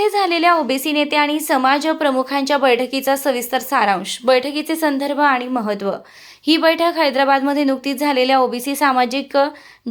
येथे झालेल्या ओबीसी नेते आणि समाज प्रमुखांच्या बैठकीचा सविस्तर सारांश बैठकीचे संदर्भ आणि महत्त्व. ही बैठक हैदराबादमध्ये नुकतीच झालेल्या ओबीसी सामाजिक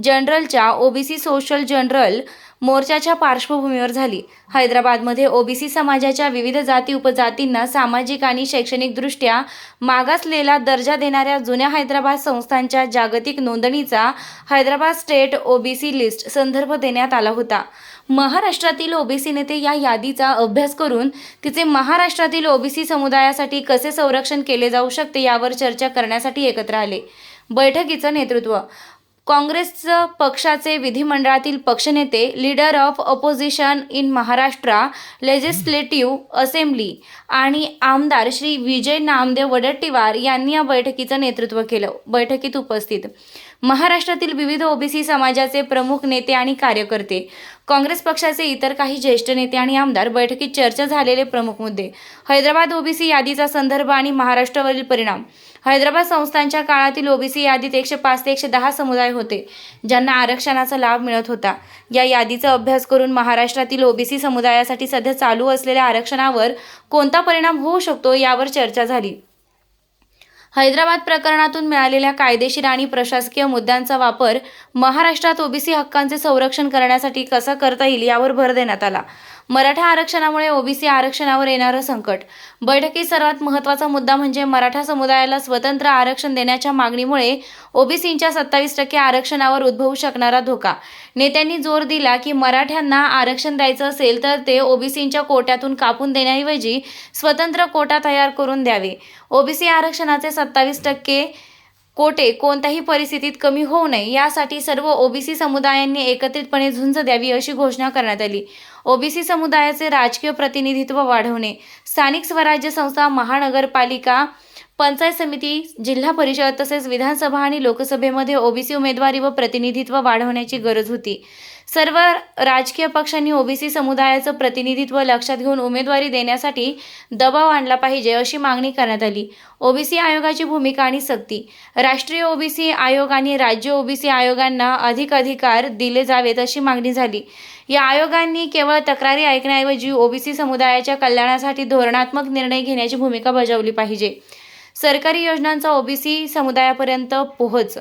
जनरलच्या ओबीसी सोशल जनरल मोर्चाच्या पार्श्वभूमीवर झाली. हैदराबादमध्ये ओबीसी समाजाच्या विविध जाती उपजातींना सामाजिक आणि शैक्षणिकदृष्ट्या मागासलेला दर्जा देणाऱ्या जुन्या हैदराबाद संस्थांच्या जागतिक नोंदणीचा हैदराबाद स्टेट ओबीसी लिस्ट संदर्भ देण्यात आला होता. महाराष्ट्रातील ओबीसी नेते या यादीचा अभ्यास करून तिचे महाराष्ट्रातील ओबीसी समुदायासाठी कसे संरक्षण केले जाऊ शकते यावर चर्चा करण्यासाठी एकत्र आले. बैठकीचं नेतृत्व काँग्रेस पक्षाचे विधिमंडळातील पक्षनेते leader of opposition in Maharashtra legislative assembly आणि आमदार श्री विजय नामदेव वडट्टीवार यांनी या बैठकीचं नेतृत्व केलं. बैठकीत उपस्थित. महाराष्ट्रातील विविध ओबीसी समाजाचे प्रमुख नेते आणि कार्यकर्ते काँग्रेस पक्षाचे इतर काही ज्येष्ठ नेते आणि आमदार बैठकीत चर्चा झालेले प्रमुख मुद्दे. हैदराबाद ओबीसी यादीचा संदर्भ आणि महाराष्ट्रावरील परिणाम. हैदराबाद संस्थांच्या काळातील ओबीसी यादीत एकशे पाच ते एकशे दहा समुदाय होते ज्यांना आरक्षणाचा लाभ मिळत होता. या यादीचा अभ्यास करून महाराष्ट्रातील ओबीसी समुदायासाठी सध्या चालू असलेल्या आरक्षणावर कोणता परिणाम होऊ शकतो यावर चर्चा झाली. हैदराबाद प्रकरणातून मिळालेल्या कायदेशीर आणि प्रशासकीय मुद्द्यांचा वापर महाराष्ट्रात ओबीसी हक्कांचे संरक्षण करण्यासाठी कसा करता येईल यावर भर देण्यात आला. मराठा आरक्षणामुळे ओबीसी आरक्षणावर येणारं संकट. बैठकीत सर्वात महत्त्वाचा मुद्दा म्हणजे मराठा समुदायाला स्वतंत्र आरक्षण देण्याच्या मागणीमुळे ओबीसींच्या सत्तावीस टक्के आरक्षणावर उद्भवू शकणारा धोका. नेत्यांनी जोर दिला की मराठ्यांना आरक्षण द्यायचं असेल तर ते ओबीसींच्या कोट्यातून कापून देण्याऐवजी स्वतंत्र कोटा तयार करून द्यावे. ओबीसी आरक्षणाचे सत्तावीस टक्के कोटे कोणत्याही परिस्थितीत कमी होऊ नये यासाठी सर्व ओबीसी समुदायांनी एकत्रितपणे झुंज द्यावी अशी घोषणा करण्यात आली. ओबीसी समुदायाचे राजकीय प्रतिनिधित्व वाढवणे स्थानिक स्वराज्य संस्था महानगरपालिका पंचायत समिती जिल्हा परिषद तसेच विधानसभा आणि लोकसभेमध्ये ओबीसी उमेदवारी व प्रतिनिधित्व वाढवण्याची गरज होती. सर्व राजकीय पक्षांनी ओबीसी समुदायाचं प्रतिनिधित्व लक्षात घेऊन उमेदवारी देण्यासाठी दबाव आणला पाहिजे अशी मागणी करण्यात आली. ओबीसी आयोगाची भूमिका आणि सक्ती. राष्ट्रीय ओबीसी आयोग आणि राज्य ओबीसी आयोगांना अधिक अधिकार दिले जावेत अशी मागणी झाली. या आयोगांनी केवळ तक्रारी ऐकण्याऐवजी ओबीसी समुदायाच्या कल्याणासाठी धोरणात्मक निर्णय घेण्याची भूमिका बजावली पाहिजे. सरकारी योजनांचा ओबीसी समुदायापर्यंत पोहोच.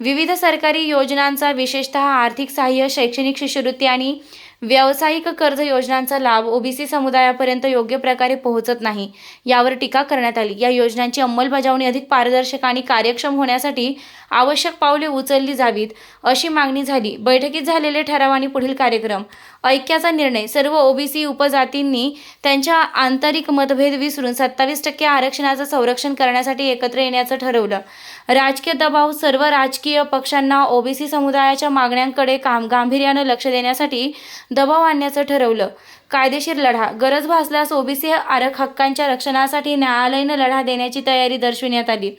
विविध सरकारी योजनांचा विशेषतः आर्थिक सहाय्य शैक्षणिक शिष्यवृत्ती आणि व्यावसायिक कर्ज योजनांचा लाभ ओबीसी समुदायापर्यंत योग्य प्रकारे पोहोचत नाही. यावर टीका करण्यात आली. या योजनांची अंमलबजावणी अधिक पारदर्शक आणि कार्यक्षम होण्यासाठी आवश्यक पावले उचलली जावीत अशी मागणी झाली. बैठकीत झालेले ठराव आणि पुढील कार्यक्रम. ऐक्याचा निर्णय. सर्व ओबीसी उपजातींनी त्यांच्या आंतरिक मतभेद विसरून सत्तावीस टक्के आरक्षणाचं संरक्षण करण्यासाठी एकत्र येण्याचं ठरवलं. राजकीय दबाव सर्व राजकीय पक्षांना ओबीसी समुदायाच्या मागण्यांकडे काम गांभीर्यानं लक्ष देण्यासाठी दबाव आणण्याचं ठरवलं. कायदेशीर लढा. गरज भासल्यास ओबीसी आरक हक्कांच्या रक्षणासाठी न्यायालयीन लढा देण्याची तयारी दर्शविण्यात आली.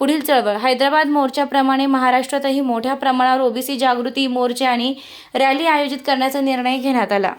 पुढील चळवळ. हैदराबाद मोर्चाप्रमाणे महाराष्ट्रातही मोठ्या प्रमाणावर ओबीसी जागृती मोर्चे आणि रॅली आयोजित करण्याचा निर्णय घेण्यात आला.